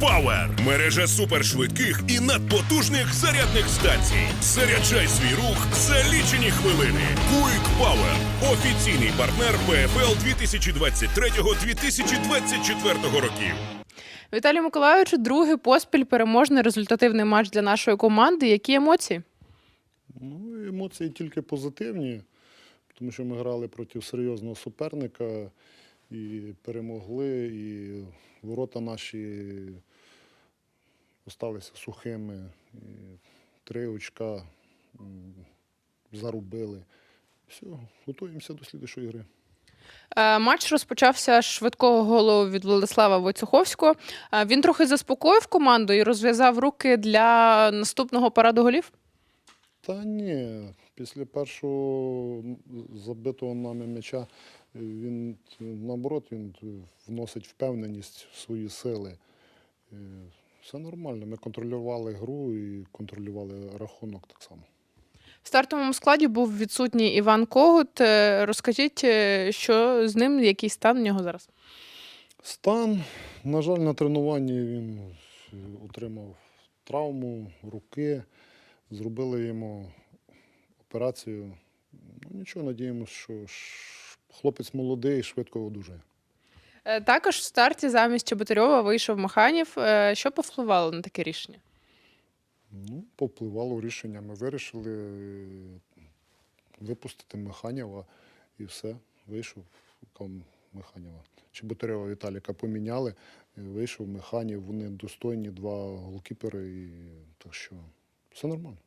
Power – мережа супершвидких і надпотужних зарядних станцій. Заряджай свій рух за лічені хвилини. Quick Power – офіційний партнер ПФЛ 2023-2024 років. Віталій Миколайович, другий поспіль переможний результативний матч для нашої команди. Які емоції? Ну, емоції тільки позитивні, тому що ми грали проти серйозного суперника і перемогли, і ворота наші залишилися сухими. І три очка зарубили. Все, готуємося до слідчої гри. Е, Матч розпочався з швидкого голу від Владислава Войцеховського. Е, Він трохи заспокоїв команду і розв'язав руки для наступного параду голів. Та ні, після першого забитого нами м'яча е, він наоборот він вносить впевненість в свої сили. Е, Все нормально. Ми контролювали гру і контролювали рахунок так само. В стартовому складі був відсутній Іван Когут. Е, Розкажіть, що з ним, який стан у нього зараз? Стан, на жаль, на тренуванні він отримав травму руки, зробили йому операцію. Ну, нічого, надіємося, що хлопець молодий, і швидко одужає. Е, Також в старті замість Чеботарьова вийшов Маханів. Е, Що повпливало на таке рішення? Ну, повпливало рішення. Ми вирішили е, випустити Механєва і все. Вийшов ком Механєва. Чеботарєва Віталіка поміняли, вийшов Механів. Вони достойні два голкіпери. І, так що все нормально.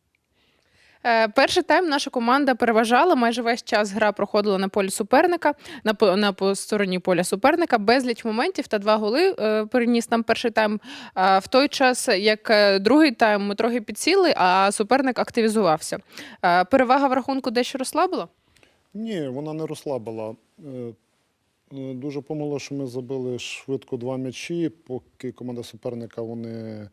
Е, Перший тайм наша команда переважала. Майже весь час гра проходила на полі суперника, на, на стороні поля суперника. Безліч моментів та два голи е, переніс нам перший тайм. В той час, як е, другий тайм, ми трохи підсіли, а суперник активізувався. Перевага в рахунку дещо розслабила. Ні, вона не розслабила. Дуже помило, що ми забили швидко два м'ячі, поки команда суперника вони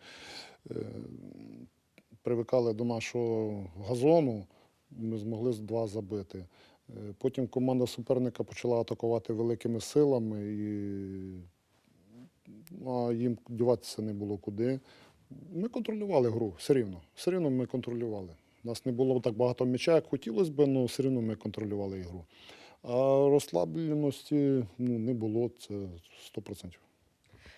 привикали до нашого газону, ми змогли два забити. Е, Потім команда суперника почала атакувати великими силами, і ну, а їм діватися не було куди. Ми контролювали гру все рівно. Все рівно ми контролювали. У нас не було так багато м'яча, як хотілося б, але все рівно ми контролювали ігру. А розслабленості ну, не було, це 100%.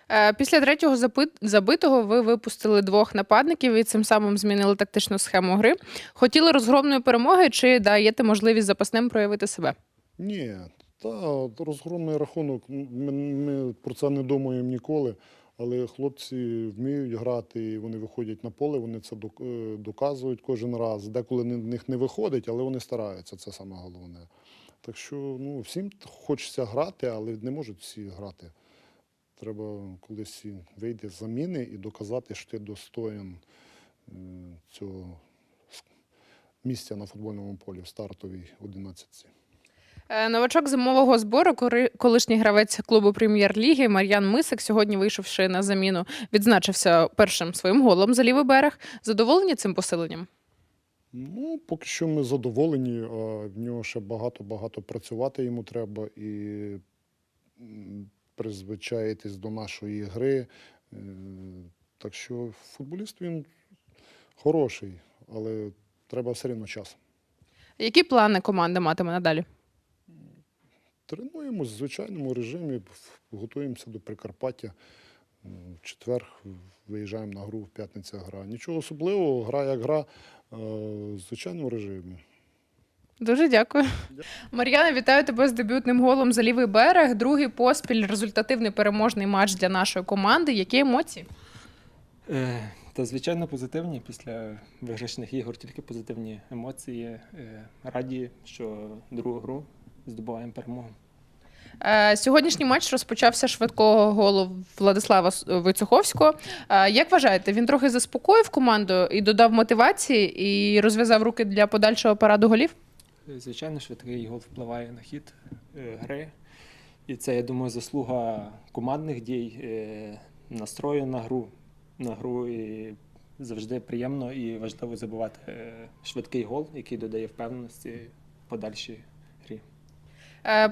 Е, Після третього забитого ви випустили двох нападників і цим самим змінили тактичну схему гри. Хотіли розгромної перемоги чи даєте можливість запасним проявити себе? Ні, та розгромний рахунок. Ми, ми про це не думаємо ніколи. Але хлопці вміють грати, і вони виходять на поле, вони це е, доказують кожен раз. Деколи в них не виходить, але вони стараються, це саме головне. Так що ну, всім хочеться грати, але не можуть всі грати. Треба колись вийти з заміни і доказати, що ти достоїн е, цього місця на футбольному полі в стартовій одинадцятці. Е, Новачок зимового збору, колишній гравець клубу прем'єр-ліги Мар'ян Мисик, сьогодні вийшовши на заміну, відзначився першим своїм голом за лівий берег. Задоволені цим посиленням? Ну, поки що ми задоволені, а в нього ще багато-багато працювати йому треба і м, призвичаїтись до нашої гри. Е, Так що футболіст він хороший, але треба все рівно час. Які плани команда матиме надалі? Тренуємось в звичайному режимі, готуємося до Прикарпаття. В четвер виїжджаємо на гру, в п'ятниця гра. Нічого особливого, гра як гра, в звичайному режимі. Дуже дякую. Мар'яна, вітаю тебе з дебютним голом за лівий берег. Другий поспіль результативний переможний матч для нашої команди. Які емоції? Е, Та звичайно позитивні після виграшних ігор, тільки позитивні емоції. Е, Раді, що другу гру здобуваємо перемогу. Е, Сьогоднішній матч розпочався швидкого голу Владислава. Е, Як вважаєте, він трохи заспокоїв команду і додав мотивації і розв'язав руки для подальшого параду голів? Звичайно, швидкий гол впливає на хід е, гри. І це, я думаю, заслуга командних дій, е, настрою на гру. На гру і завжди приємно і важливо забувати е, швидкий гол, який додає впевненості подальшій грі.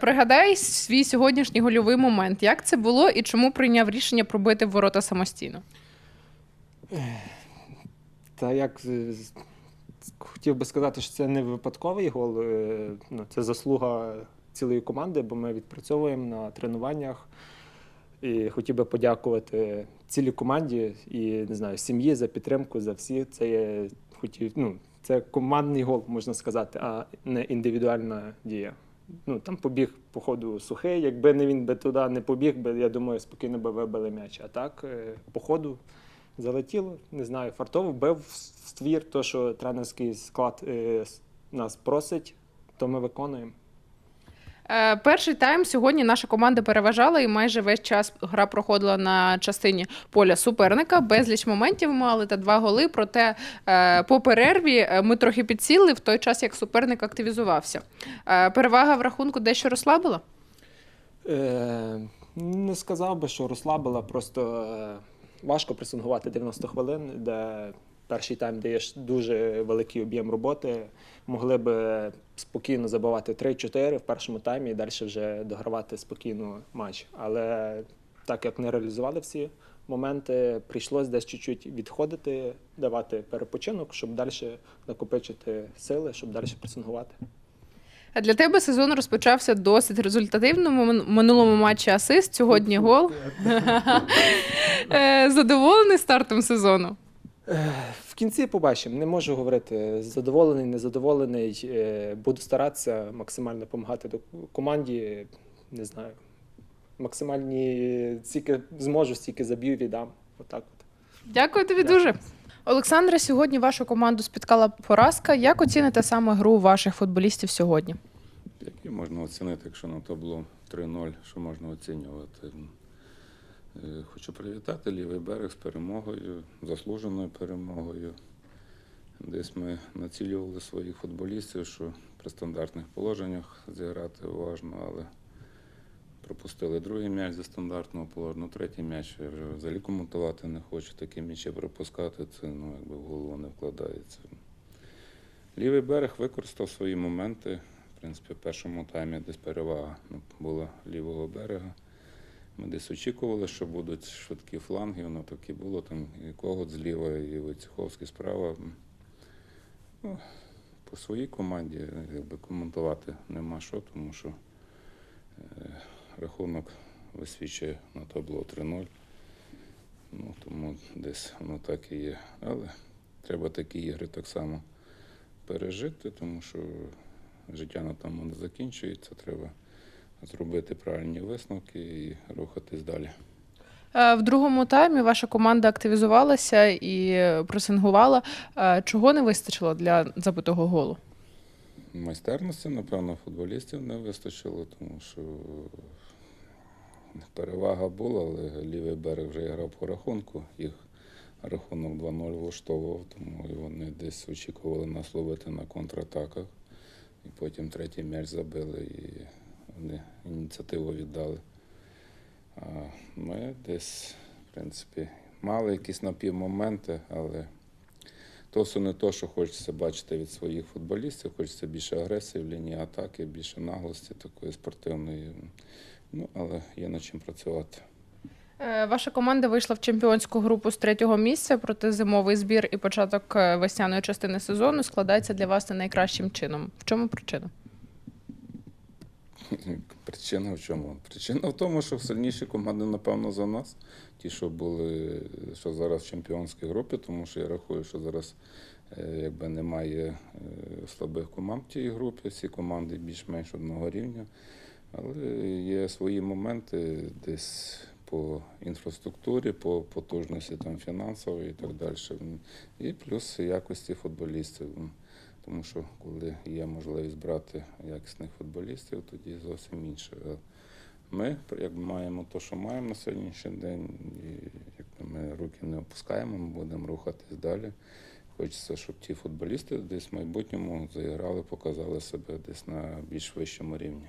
Пригадай свій сьогоднішній гольовий момент. Як це було і чому прийняв рішення пробити в ворота самостійно? Та як хотів би сказати, що це не випадковий гол, е, ну, це заслуга цілої команди, бо ми відпрацьовуємо на тренуваннях. І хотів би подякувати цілій команді і не знаю, сім'ї за підтримку, за всі. Це є хотів, ну, це командний гол, можна сказати, а не індивідуальна дія. Ну там побіг, по ходу сухий. Якби не він би туди не побіг, би, я думаю, спокійно би вибили м'яч. А так, е, по ходу залетіло, не знаю, фартово бив в ствір, то, що тренерський склад е, нас просить, то ми виконуємо. Е, Перший тайм сьогодні наша команда переважала і майже весь час гра проходила на частині поля суперника. Безліч моментів мали та два голи. Проте е, по перерві е, ми трохи підсіли в той час, як суперник активізувався. Е, Перевага в рахунку дещо розслабила. Е, не сказав би, що розслабила, просто е, важко пресингувати 90 хвилин, де перший тайм даєш дуже великий об'єм роботи. Могли би спокійно забивати 3-4 в першому таймі і далі вже догравати спокійно матч. Але так як не реалізували всі моменти, прийшлось десь чуть-чуть відходити, давати перепочинок, щоб далі накопичити сили, щоб далі пресингувати. А Для тебе сезон розпочався досить результативно. В минулому матчі асист, сьогодні гол. Е, Задоволений стартом сезону. В кінці побачимо. Не можу говорити задоволений, незадоволений. Е, Буду старатися максимально допомагати до команді. Не знаю. Максимальні стільки зможу, стільки заб'ю, віддам. Отак от. Дякую тобі Дякую. дуже. Олександре, сьогодні вашу команду спіткала поразка. Як оціните саме гру ваших футболістів сьогодні? Які можна оцінити, якщо на табло 3-0, що можна оцінювати? Е, Хочу привітати лівий берег з перемогою, заслуженою перемогою. Десь ми націлювали своїх футболістів, що при стандартних положеннях зіграти уважно, але пропустили другий м'яч зі стандартного положення, ну, третій м'яч я вже взагалі коментувати не хочу. Такі м'ячі пропускати, це ну, якби в голову не вкладається. Лівий берег використав свої моменти. В принципі, в першому таймі десь перевага ну, була лівого берега. Ми десь очікували, що будуть швидкі фланги, воно так і було. Там і Когут зліва, і Войцеховський справа. Ну, по своїй команді якби, коментувати нема що, тому що е, рахунок висвічує на табло 3-0. Ну, тому десь воно так і є. Але треба такі ігри так само пережити, тому що життя на тому не закінчується. Треба зробити правильні висновки і рухатись далі. Е, В другому таймі ваша команда активізувалася і пресингувала. Е, Чого не вистачило для забитого голу? Майстерності, напевно, футболістів не вистачило, тому що перевага була, але лівий берег вже грав по рахунку. Їх рахунок 2-0 влаштовував, тому вони десь очікували нас ловити на контратаках. І потім третій м'яч забили і вони ініціативу віддали. Ми десь, в принципі, мали якісь напівмоменти, але то все не то, що хочеться бачити від своїх футболістів. Хочеться більше агресії в лінії атаки, більше наглості такої спортивної. Ну, але є над чим працювати. Е, Ваша команда вийшла в чемпіонську групу з третього місця, проте зимовий збір і початок е, весняної частини сезону складається для вас не найкращим чином. В чому причина? Причина в чому? Причина в тому, що сильніші команди, напевно, за нас. Ті, що були, що зараз в чемпіонській групі, тому що я рахую, що зараз е, якби немає слабих команд в тій групі, всі команди більш-менш одного рівня. Але є свої моменти десь по інфраструктурі, по потужності там фінансової і так далі. І плюс якості футболістів. Тому що коли є можливість брати якісних футболістів, тоді зовсім інше. Ми якби маємо те, що маємо на сьогоднішній день, і якби ми руки не опускаємо, ми будемо рухатись далі. Хочеться, щоб ті футболісти десь в майбутньому заіграли, показали себе десь на більш вищому рівні.